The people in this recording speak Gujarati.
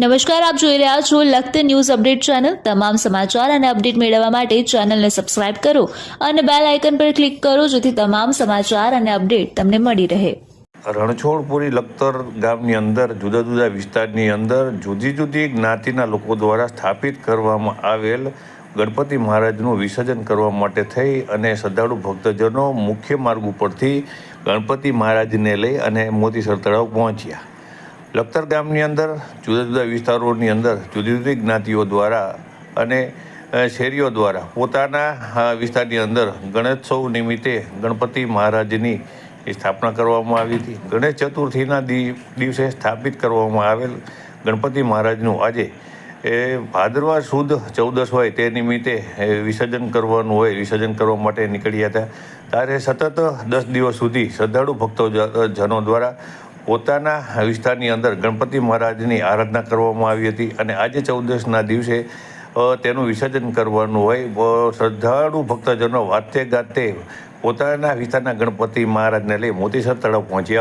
નમસ્કાર, આપ જોઈ રહ્યા છો લખત ન્યૂઝ અપડેટ ચેનલ. તમામ સમાચાર અને અપડેટ મેળવવા માટે ચેનલને સબસ્ક્રાઇબ કરો અને બેલ આઇકન પર ક્લિક કરો જેથી તમામ સમાચાર અને અપડેટ તમને મળી રહે. રણછોડપુરી લખતર ગામની અંદર, જુદા જુદા વિસ્તારની અંદર જુદી જુદી જ્ઞાતિના લોકો દ્વારા સ્થાપિત કરવામાં આવેલ ગણપતિ મહારાજનું વિસર્જન કરવા માટે થઈ અને શ્રદ્ધાળુ ભક્તજનો મુખ્ય માર્ગ ઉપરથી ગણપતિ મહારાજને લઈ અને મોતીસર તળાવ પહોંચ્યા. લખતર ગામની અંદર, જુદા જુદા વિસ્તારોની અંદર, જુદી જુદી જ્ઞાતિઓ દ્વારા અને શેરીઓ દ્વારા પોતાના વિસ્તારની અંદર ગણેશોત્સવ નિમિત્તે ગણપતિ મહારાજની સ્થાપના કરવામાં આવી હતી. ગણેશ ચતુર્થીના દિવસે સ્થાપિત કરવામાં આવેલ ગણપતિ મહારાજનું આજે, એ, ભાદરવા સુદ ચૌદસ હોય તે નિમિત્તે વિસર્જન કરવાનું હોય, વિસર્જન કરવા માટે નીકળ્યા હતા. ત્યારે સતત દસ દિવસ સુધી શ્રદ્ધાળુ ભક્તો જનો દ્વારા પોતાના વિસ્તારની અંદર ગણપતિ મહારાજની આરાધના કરવામાં આવી હતી અને આજે ચૌદસના દિવસે તેનું વિસર્જન કરવાનું હોય શ્રદ્ધાળુ ભક્તજનો વાતે ગાતે પોતાના વિસ્તારના ગણપતિ મહારાજને લઈ મોતીસર તળાવ પહોંચ્યા.